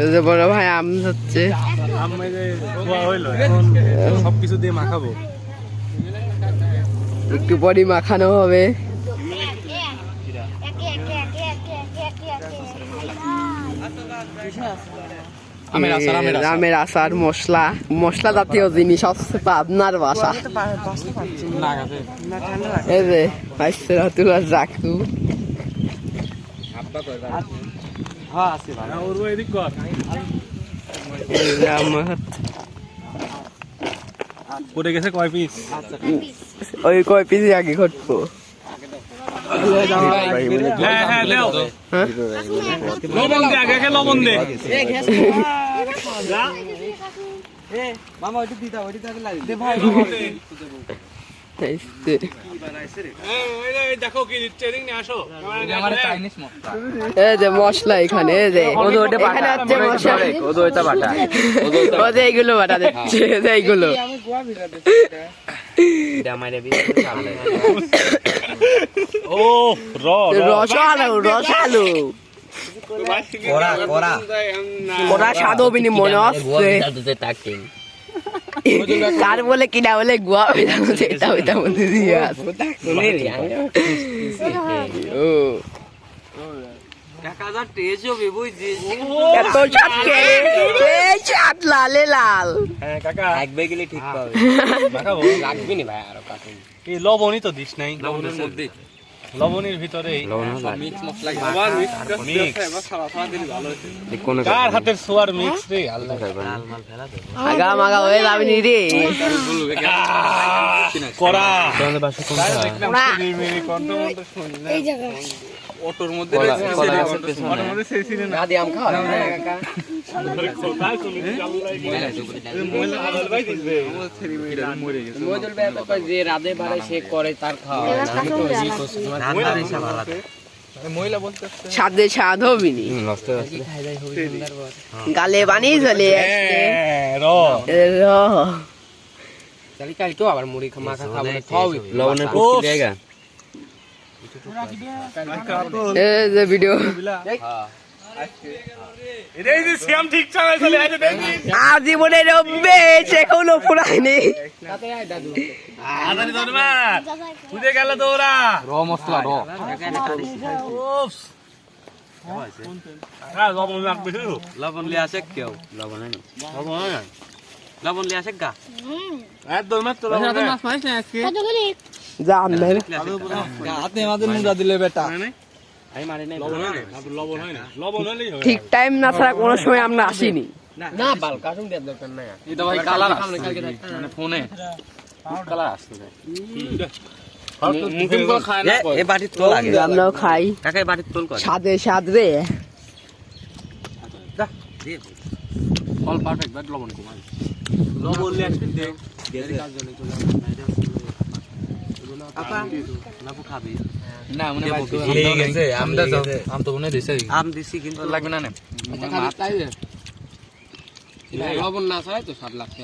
এই যে বড় ভাই আম হচ্ছে আমি যে খোয়া হইল এখন সবকিছু দিয়ে মাখাবো একটু পরই মাখানো হবে। আমের আচার, মশলা। মশলা জাতীয় জিনিস হচ্ছে আপনার বাসা। এই যে পাইছে রাতুলা জাকু হ্যাঁ আছে ভাই ওর এদিক কর এই যে আমার পড়ে গেছে কয় পিস ওই কয় পিস আগে ঘটবো। হ্যাঁ হ্যাঁ হ্যাঁ? লবণ দে আগে লবণ দে। এই যে, এই দেখো কি ট্রেনিং নিয়ে যে মশলা এখানে এইগুলো বাটা দিচ্ছে এইগুলো। ওরা স্বাদ মনে হচ্ছে কার বলে কিনা বলে গুয়া এটা ওইটা মধ্যে দিয়ে ও। এত কে লালে লাল। হ্যাঁ কাকা। একবে গেলে ঠিক পাবে। লাগবে নি ভাই আরও কাটুন। এই লবণই তো দিস নাই। লবণের মধ্যে লবণের ভিতরেই মিক্স মশলা মিক্স কার হাতের সোয়ার মিক্স রে? আল্লাহ। আগা মাগা হয়ে যাবি নি রে করা। অটোর মধ্যে যে রাধে পারে সে করে তার খাওয়া হবি নি গালে বানিয়ে চলে হ্যাঁ, র। র। কালি কালি তো আবার মুড়ি মাখা খাব না লবণের কুচি কুচি দেগা এই যে ভিডিও। এই যে শ্যাম ঠিক চালায় চলে আছে দেখি আর জীবনে রব্বে সে কোনো ফুরায়নি। আদানি ধরবার বুঝে গেল তো র মশলা র। হ্যাঁ লবণ লাগবে লবণ লিয়ে আসে কেউ। লবণ লবণ হয় লবণ লিয়ে আসে গা। একদম মাত্র লবণ। নেই। জান হাতে আমাদের দিলে বেটা। ঠিক টাইম না ছাড়া কোনো সময় আমরা আসিনি। না বাল কাটুন দেওয়ার দরকার নাই। এটা ভাই কালার মানে ফোনে। কালার আসছে আমরাও খাই। সাদে রে লবণ লবণ লবণ না ছাড়াই তো স্বাদ লাগছে